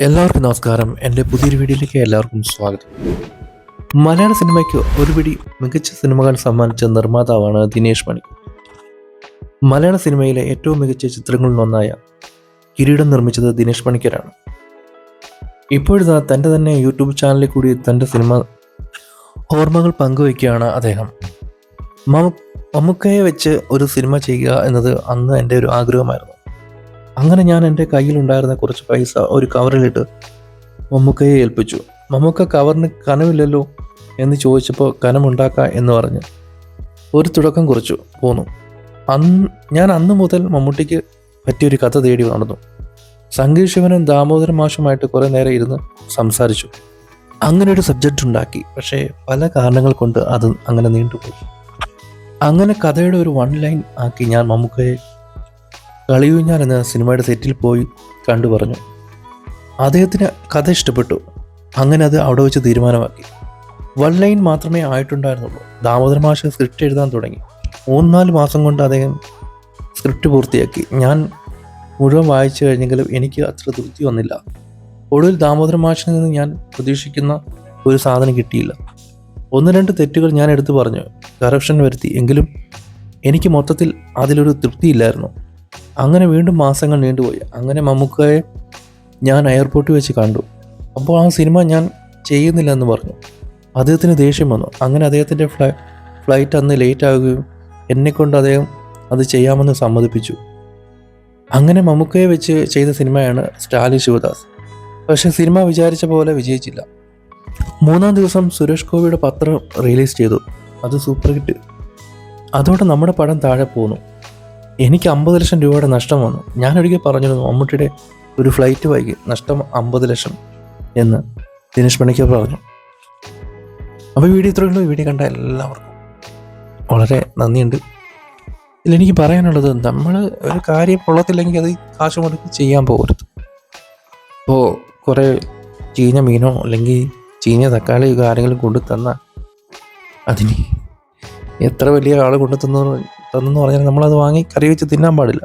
എല്ലാവർക്കും നമസ്കാരം. എന്റെ പുതിയൊരു വീഡിയോയിലേക്ക് എല്ലാവർക്കും സ്വാഗതം. മലയാള സിനിമയ്ക്ക് ഒരുപിടി മികച്ച സിനിമകൾ സമ്മാനിച്ച നിർമ്മാതാവാണ് ദിനേഷ് മണി. മലയാള സിനിമയിലെ ഏറ്റവും മികച്ച ചിത്രങ്ങളിലൊന്നായ കിരീടം നിർമ്മിച്ചത് ദിനേഷ് മണിക്കരാണ്. ഇപ്പോഴിതാ തന്റെ തന്നെ യൂട്യൂബ് ചാനലിൽ കൂടി തന്റെ സിനിമ ഓർമ്മകൾ പങ്കുവയ്ക്കുകയാണ് അദ്ദേഹം. മമ്മു മമ്മൂക്കയെ വെച്ച് ഒരു സിനിമ ചെയ്യുക എന്നത് അന്ന് എന്റെ ഒരു ആഗ്രഹമായിരുന്നു. അങ്ങനെ ഞാൻ എന്റെ കയ്യിലുണ്ടായിരുന്ന കുറച്ച് പൈസ ഒരു കവറിലിട്ട് മമ്മൂക്കയെ ഏൽപ്പിച്ചു. മമ്മൂക്ക കവറിന് കനമില്ലല്ലോ എന്ന് ചോദിച്ചപ്പോൾ കനമുണ്ടാക്കാം എന്ന് പറഞ്ഞ് ഒരു തുടക്കം കുറിച്ചു പോന്നു. അന്ന് ഞാൻ അന്ന് മുതൽ മമ്മൂട്ടിക്ക് പറ്റിയൊരു കഥ തേടി നടന്നു. സംഗീത് ശിവനും ദാമോദരൻ മാഷുമായിട്ട് കുറേ നേരം ഇരുന്ന് സംസാരിച്ചു. അങ്ങനെ ഒരു സബ്ജക്റ്റ് ഉണ്ടാക്കി. പക്ഷേ പല കാരണങ്ങൾ കൊണ്ട് അത് അങ്ങനെ നീണ്ടുപോയി. അങ്ങനെ കഥയുടെ ഒരു വൺ ലൈൻ ആക്കി ഞാൻ മമ്മൂക്കയെ കളിയൂഞ്ഞാൽ എന്ന സിനിമയുടെ സെറ്റിൽ പോയി കണ്ടു പറഞ്ഞു. അദ്ദേഹത്തിന് കഥ ഇഷ്ടപ്പെട്ടു. അങ്ങനെ അത് അവിടെ വെച്ച് തീരുമാനമാക്കി. വൺ ലൈൻ മാത്രമേ ആയിട്ടുണ്ടായിരുന്നുള്ളൂ. ദാമോദര മാഷ് സ്ക്രിപ്റ്റ് എഴുതാൻ തുടങ്ങി. മൂന്നാൽ മാസം കൊണ്ട് അദ്ദേഹം സ്ക്രിപ്റ്റ് പൂർത്തിയാക്കി. ഞാൻ മുഴുവൻ വായിച്ചു കഴിഞ്ഞെങ്കിലും എനിക്ക് അത്ര തൃപ്തി വന്നില്ല. ഒടുവിൽ ദാമോദര മാഷിൽ നിന്ന് ഞാൻ പ്രതീക്ഷിക്കുന്ന ഒരു സാധനം കിട്ടിയില്ല. ഒന്ന് രണ്ട് തെറ്റുകൾ ഞാൻ എടുത്തു പറഞ്ഞു. കറപ്ഷൻ വരുത്തി. എങ്കിലും എനിക്ക് മൊത്തത്തിൽ അതിലൊരു തൃപ്തിയില്ലായിരുന്നു. അങ്ങനെ വീണ്ടും മാസങ്ങൾ നീണ്ടുപോയി. അങ്ങനെ മമ്മൂക്കയെ ഞാൻ എയർപോർട്ടിൽ വെച്ച് കണ്ടു. അപ്പോൾ ആ സിനിമ ഞാൻ ചെയ്യുന്നില്ല എന്ന് പറഞ്ഞു. അദ്ദേഹത്തിന് ദേഷ്യം വന്നു. അങ്ങനെ അദ്ദേഹത്തിന്റെ ഫ്ലൈ ഫ്ലൈറ്റ് അന്ന് ലേറ്റ് ആകുകയും എന്നെക്കൊണ്ട് അദ്ദേഹം അത് ചെയ്യാമെന്ന് സമ്മതിപ്പിച്ചു. അങ്ങനെ മമ്മൂക്കയെ വെച്ച് ചെയ്ത സിനിമയാണ് സ്റ്റാലി ശിവദാസ്. പക്ഷേ സിനിമ വിചാരിച്ച പോലെ വിജയിച്ചില്ല. മൂന്നാം ദിവസം സുരേഷ് ഗോപിയുടെ പത്രം റിലീസ് ചെയ്തു. അത് സൂപ്പർ ഹിറ്റ്. അതോടെ നമ്മുടെ പടം താഴെ പോന്നു. എനിക്ക് അമ്പത് ലക്ഷം രൂപയുടെ നഷ്ടം വന്നു. ഞാൻ ഒരിക്കൽ പറഞ്ഞിരുന്നു മമ്മൂട്ടിയുടെ ഒരു ഫ്ലൈറ്റ് വൈകി നഷ്ടം അമ്പത് ലക്ഷം എന്ന് ദിനേശ് പണിക്കർ പറഞ്ഞു. അപ്പോൾ വീഡിയോ ഇത്രയുള്ളൂ വീഡിയോ കണ്ട എല്ലാവർക്കും വളരെ നന്ദിയുണ്ട്. ഇതിലെനിക്ക് പറയാനുള്ളത് നമ്മൾ ഒരു കാര്യം കൊള്ളത്തില്ലെങ്കിൽ അത് കാശ് മുടക്കി ചെയ്യാൻ പോകരുത്. ഇപ്പോൾ കുറേ ചീഞ്ഞ മീനോ അല്ലെങ്കിൽ ചീഞ്ഞ തക്കാളി ആരെങ്കിലും കൊണ്ടു തന്നാൽ അതിന് എത്ര വലിയ ആൾ കൊണ്ടു തന്നു തന്നെന്ന് പറഞ്ഞാൽ നമ്മളത് വാങ്ങി കറി വെച്ച് തിന്നാൻ പാടില്ല.